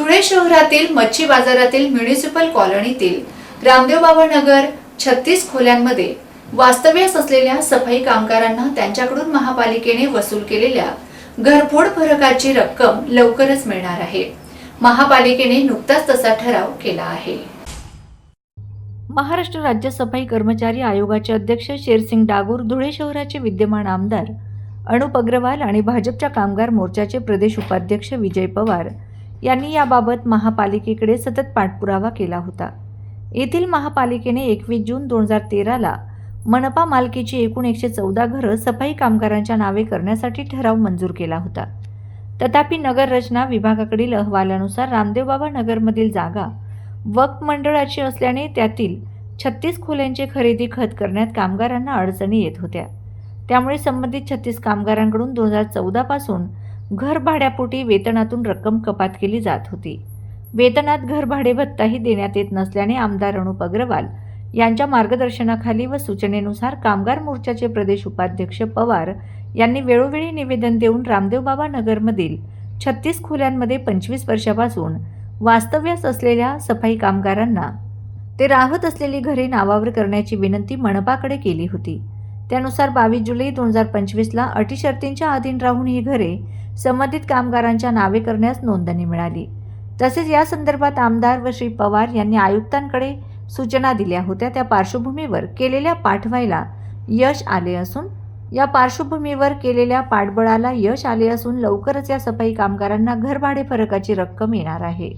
धुळे शहरातील मच्छी बाजारातील म्युनिसिपल कॉलनीतील रामदेव बाबा नगर छत्तीस खोल्यांमध्ये वास्तव्यास असलेल्या सफाई कामगारांना त्यांच्याकडून महापालिकेने वसूल केलेल्या घरफोड फरकाची रक्कम लवकरच मिळणार आहे. महापालिकेने नुकताच तसा ठराव केला आहे. महाराष्ट्र राज्य सफाई कर्मचारी आयोगाचे अध्यक्ष शेरसिंग डागूर धुळे शहराचे विद्यमान आमदार अनुप अग्रवाल आणि भाजपच्या कामगार मोर्चाचे प्रदेश उपाध्यक्ष विजय पवार यांनी याबाबत महापालिकेकडे सतत पाठपुरावा केला होता. येथील महापालिकेने एकवीस जून दोन हजार तेराला मनपा मालकीची एकूण एकशे चौदा घरं सफाई कामगारांच्या नावे करण्यासाठी ठराव मंजूर केला होता. तथापि नगर रचना विभागाकडील अहवालानुसार रामदेवबाबा नगरमधील जागा वक्फ मंडळाची असल्याने त्यातील छत्तीस खोल्यांची खरेदी खत करण्यात कामगारांना अडचणी येत होत्या. त्यामुळे संबंधित छत्तीस कामगारांकडून दोन हजार चौदापासून घर भाड्यापोटी वेतनातून रक्कम कपात केली जात होती. वेतनात घर भाडे भत्ताही देण्यात येत नसल्याने आमदार अनुप अग्रवाल यांच्या मार्गदर्शनाखाली व सूचनेनुसार कामगार मोर्चाचे प्रदेश उपाध्यक्ष पवार यांनी वेळोवेळी निवेदन देऊन रामदेवबाबा नगरमधील छत्तीस खोल्यांमध्ये पंचवीस वर्षापासून वास्तव्यास असलेल्या सफाई कामगारांना ते राहत असलेली घरे नावावर करण्याची विनंती मनपाकडे केली होती. त्यानुसार बावीस जुलै दोन हजार पंचवीसला अटी शर्तींच्या अधीन राहून ही घरे संबंधित कामगारांच्या नावे करण्यास नोंदणी मिळाली. तसेच या संदर्भात आमदार व श्री पवार यांनी आयुक्तांकडे सूचना दिल्या होत्या. त्या पार्श्वभूमीवर केलेल्या पाठवायला यश आले असून या पार्श्वभूमीवर केलेल्या पाठबळाला यश आले असून लवकरच या सफाई कामगारांना घरभाडे फरकाची रक्कम येणार आहे.